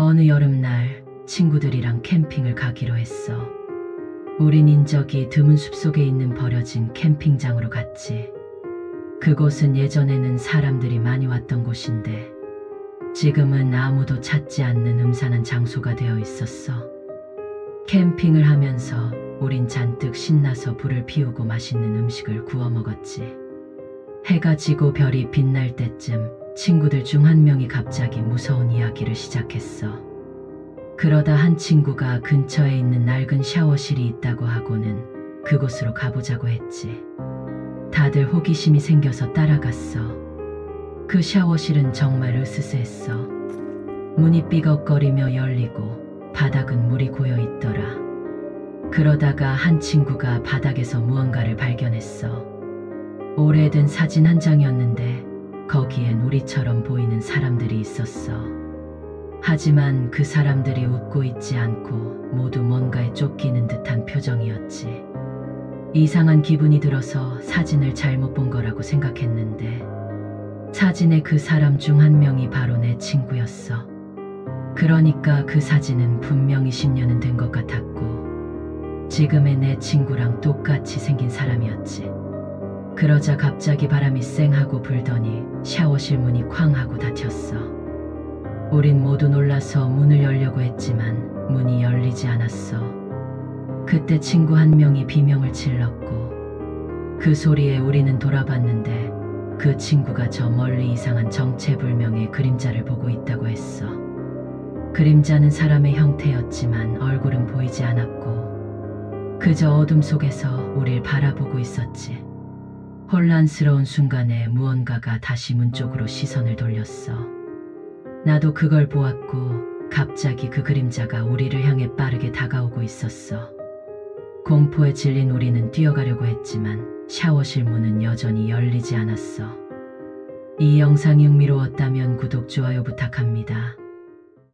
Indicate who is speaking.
Speaker 1: 어느 여름날 친구들이랑 캠핑을 가기로 했어. 우린 인적이 드문 숲속에 있는 버려진 캠핑장으로 갔지. 그곳은 예전에는 사람들이 많이 왔던 곳인데 지금은 아무도 찾지 않는 음산한 장소가 되어 있었어. 캠핑을 하면서 우린 잔뜩 신나서 불을 피우고 맛있는 음식을 구워 먹었지. 해가 지고 별이 빛날 때쯤 친구들 중 한 명이 갑자기 무서운 이야기를 시작했어. 그러다 한 친구가 근처에 있는 낡은 샤워실이 있다고 하고는 그곳으로 가보자고 했지. 다들 호기심이 생겨서 따라갔어. 그 샤워실은 정말 으스스했어. 문이 삐걱거리며 열리고 바닥은 물이 고여 있더라. 그러다가 한 친구가 바닥에서 무언가를 발견했어. 오래된 사진 한 장이었는데 거기엔 우리처럼 보이는 사람들이 있었어. 하지만 그 사람들이 웃고 있지 않고 모두 뭔가에 쫓기는 듯한 표정이었지. 이상한 기분이 들어서 사진을 잘못 본 거라고 생각했는데 사진의 그 사람 중 한 명이 바로 내 친구였어. 그러니까 그 사진은 분명히 10년은 된 것 같았고 지금의 내 친구랑 똑같이 생긴 사람이었지. 그러자 갑자기 바람이 쌩하고 불더니 샤워실 문이 쾅 하고 닫혔어. 우린 모두 놀라서 문을 열려고 했지만 문이 열리지 않았어. 그때 친구 한 명이 비명을 질렀고 그 소리에 우리는 돌아봤는데 그 친구가 저 멀리 이상한 정체불명의 그림자를 보고 있다고 했어. 그림자는 사람의 형태였지만 얼굴은 보이지 않았고 그저 어둠 속에서 우릴 바라보고 있었지. 혼란스러운 순간에 무언가가 다시 문 쪽으로 시선을 돌렸어. 나도 그걸 보았고 갑자기 그 그림자가 우리를 향해 빠르게 다가오고 있었어. 공포에 질린 우리는 뛰어가려고 했지만 샤워실 문은 여전히 열리지 않았어. 이 영상이 흥미로웠다면 구독, 좋아요 부탁합니다.